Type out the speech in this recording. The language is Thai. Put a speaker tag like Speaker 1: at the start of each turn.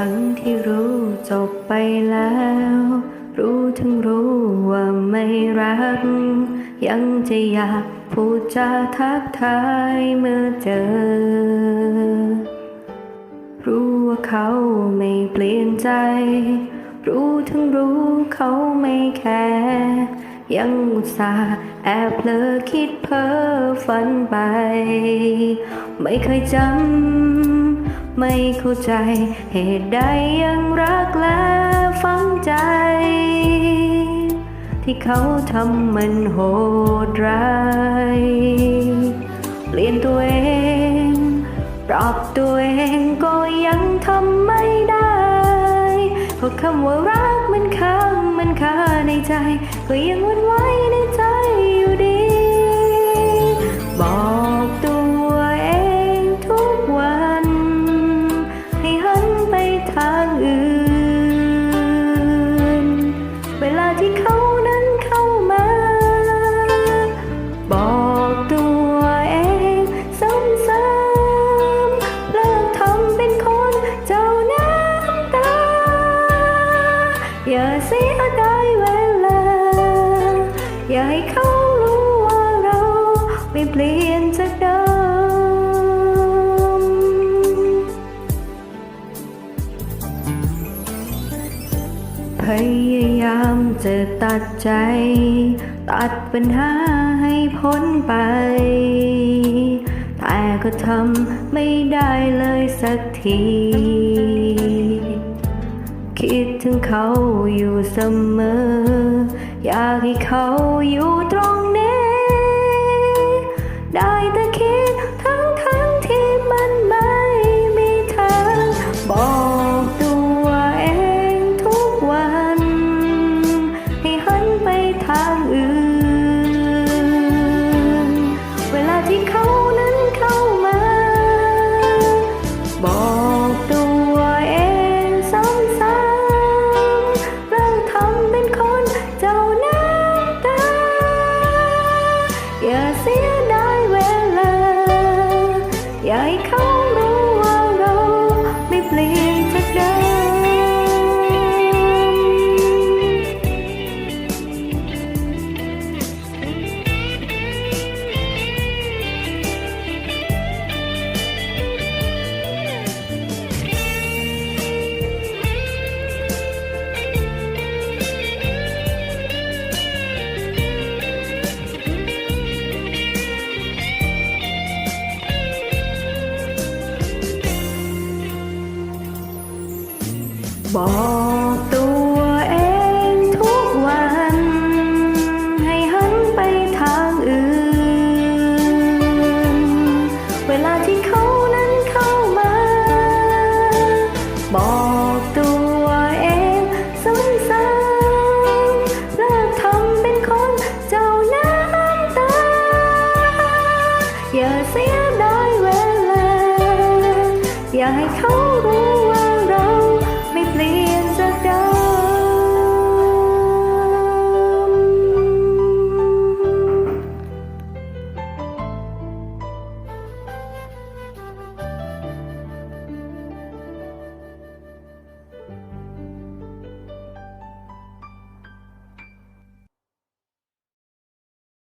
Speaker 1: ทั้งที่รู้จบไปแล้ว รู้ทั้งรู้ว่าไม่รัก ยังจะอยากพูดจาทักทายเมื่อเจอ รู้ว่าเขาไม่เปลี่ยนใจ รู้ทั้งรู้เขาไม่แคร์ยังอุตส่าห์แอบเพลอคิดเพ้อฝันไป ไม่เคยจำ ไม่เข้าใจ เหตุใดยังรักและฝังใจ ที่เขาทำมันโหดร้ายเปลี่ยนตัวเองปรับตัวเองก็ยังทำไม่ได้เพราะคำว่ารักมันค้างมันคาในใจ ก็ยังวนไหวในใจอยู่ดี อย่าเสียดายเวลา อย่าให้เขารู้ว่าเราไม่เปลี่ยนจากเดิมพยายามจะตัดใจ ตัดปัญหาให้พ้นไป แต่ก็ทำไม่ได้เลยสักที คิดถึงเขาอยู่เสมอ อยากให้เขาอยู่ตรงนี้ ได้แต่คิดทั้งทั้งที่มันไม่มีทางบอกตัวเองทุกวัน ให้หันไปทางอื่น บอกตัวเองทุกวัน ให้หันไปทางอื่น เวลาที่เขานั้นเข้ามา บอกตัวเองซ้ำๆเลิกทำเป็นคนเจ้าน้ำตา อย่าเสียดายเวลา อย่าให้เขารู้